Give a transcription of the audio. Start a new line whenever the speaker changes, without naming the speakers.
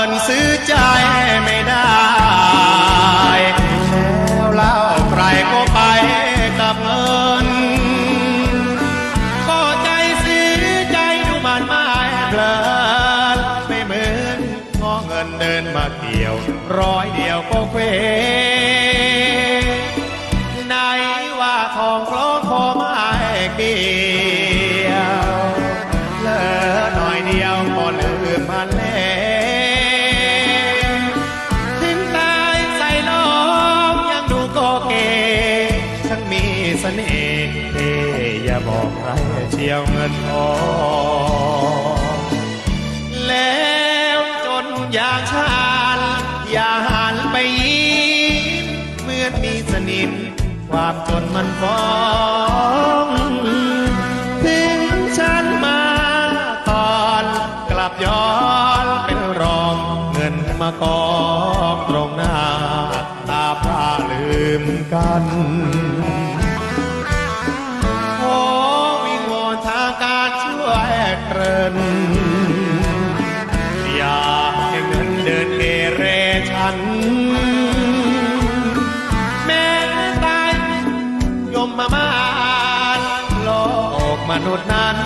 ินซื้อใจไม่ได้แล้วเล่าใครก็ไปกับเงินก็ใจเสียใจดูมันไม่เพลินไม่เหมือนงอเงินเดินมาเกี่ยว ร้อยเดียวก็เควไหนว่าทองคล้องคอไม่เกี่ยวเลิหน่อยเดียวพอเลืย มีเสน่ห์เอ้อย่าบอกใครเชียวเงินทองแล้วจนอย่างชาญอย่าหันไปยิ้มเหมือนมีสนิมความจนมันฟ้องถึงฉันมาตอนกลับย้อนเป็นรองเงินมากองตรงหน้า ตาพาลืมกัน เรินอยากให้เงินเดินเกเรฉัน แม้ตายยมมามานโลกมนุษย์นั้น